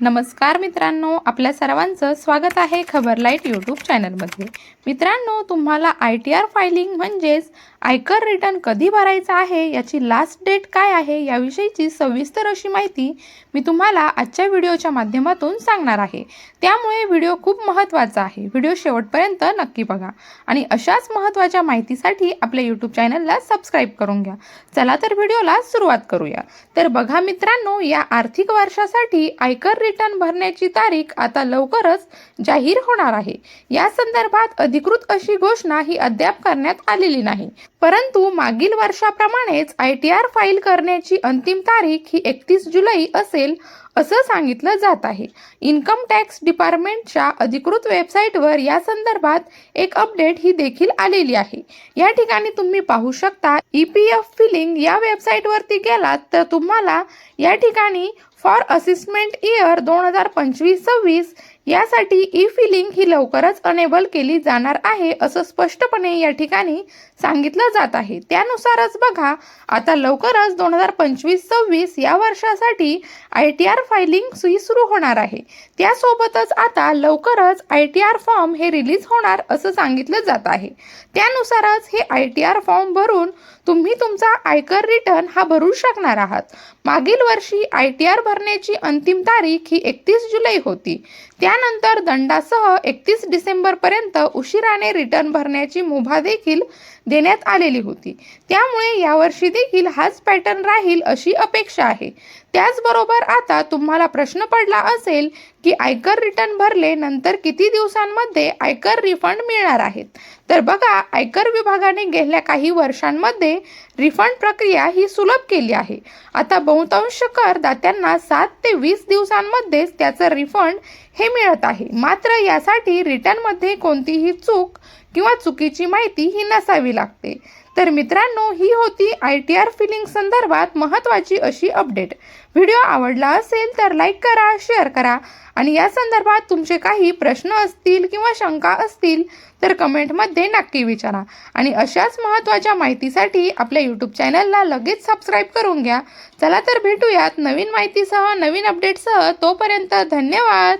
नमस्कार मित्रांनो आपल्या सर्वांचं स्वागत आहे खबर लाइट यूट्यूब चॅनलमध्ये. मित्रांनो तुम्हाला आय टी आर फायलिंग म्हणजेच आयकर रिटर्न कधी भरायचा आहे याची लास्ट डेट काय आहे याविषयीची सविस्तर अशी माहिती मी तुम्हाला आजच्या व्हिडिओच्या माध्यमातून सांगणार आहे. त्यामुळे व्हिडिओ खूप महत्त्वाचा आहे. व्हिडिओ शेवटपर्यंत नक्की बघा आणि अशाच महत्त्वाच्या माहितीसाठी आपल्या यूट्यूब चॅनलला सबस्क्राईब करून घ्या. चला तर व्हिडिओला सुरुवात करूया. तर बघा मित्रांनो या आर्थिक वर्षासाठी आयकर रिटर्न भरण्याची तारीख आता लवकरच जाहीर होणार आहे. या संदर्भात अधिकृत अशी घोषणा ही अद्याप करण्यात आलेली नाही. परंतु मागील वर्षाप्रमाणेच आय टी आर फाईल करण्याची अंतिम तारीख ही एकतीस जुलै असेल असं सांगितलं जात आहे. इन्कम टॅक्स डिपार्टमेंटच्या अधिकृत वेबसाईटवर या संदर्भात एक अपडेट ही देखील आलेली आहे. या ठिकाणी तुम्ही पाहू शकता ई पी एफ फिलिंग या वेबसाईटवरती गेलात तर तुम्हाला या ठिकाणी फॉर असिस्टमेंट इयर दोन हजार पंचवीस सव्वीस यासाठी ई फिलिंग ही लवकरच अनेबल केली जाणार आहे असं स्पष्टपणे या ठिकाणी सांगितलं जात आहे. त्यानुसारच बघा आता लवकरच दोन हजार पंचवीस सव्वीस या वर्षासाठी आय टी आर फायलिंग सुई सुरू होणार आहे. त्यासोबतच आता लवकरच आय टी आर फॉर्म हे रिलीज होणार असं सांगितलं जात आहे. त्यानुसारच हे आय टी आर फॉर्म भरून तुम्ही तुमचा आयकर रिटर्न हा भरू शकणार आहात. मागील वर्षी आय टी आर भरण्याची अंतिम तारीख ही एकतीस जुलै होती. त्यानंतर दंडासह एकतीस डिसेंबरपर्यंत उशिराने रिटर्न भरण्याची मुभा देखील देण्यात आलेली होती. त्यामुळे यावर्षी देखील हाच पॅटर्न राहील अशी अपेक्षा आहे. त्याचबरोबर आता तुम्हाला प्रश्न पडला असेल की आयकर रिटर्न भरले नंतर किती दिवसांमध्ये आयकर रिफंड मिळणार आहेत? तर बघा आयकर विभागाने गेल्या काही वर्षांमध्ये रिफंड प्रक्रिया ही सुलभ केली आहे. आता बहुतांश करदात्यांना सात ते वीस दिवसांमध्येच त्याचं रिफंड हे मिळत आहे. मात्र यासाठी रिटर्नमध्ये कोणतीही चूक किंवा चुकीची माहिती ही नसावी लागते. तर मित्रांनो ही होती आय टी आर फिलिंग संदर्भात महत्त्वाची अशी अपडेट व्हिडिओ आवडला असेल तर लाईक करा शेअर करा आणि या संदर्भात तुमचे काही प्रश्न असतील किंवा शंका असतील तर कमेंटमध्ये नक्की विचारा. आणि अशाच महत्त्वाच्या माहितीसाठी आपल्या यूट्यूब चॅनलला लगेच सबस्क्राईब करून घ्या. चला तर भेटूयात नवीन माहितीसह नवीन अपडेटसह तोपर्यंत धन्यवाद!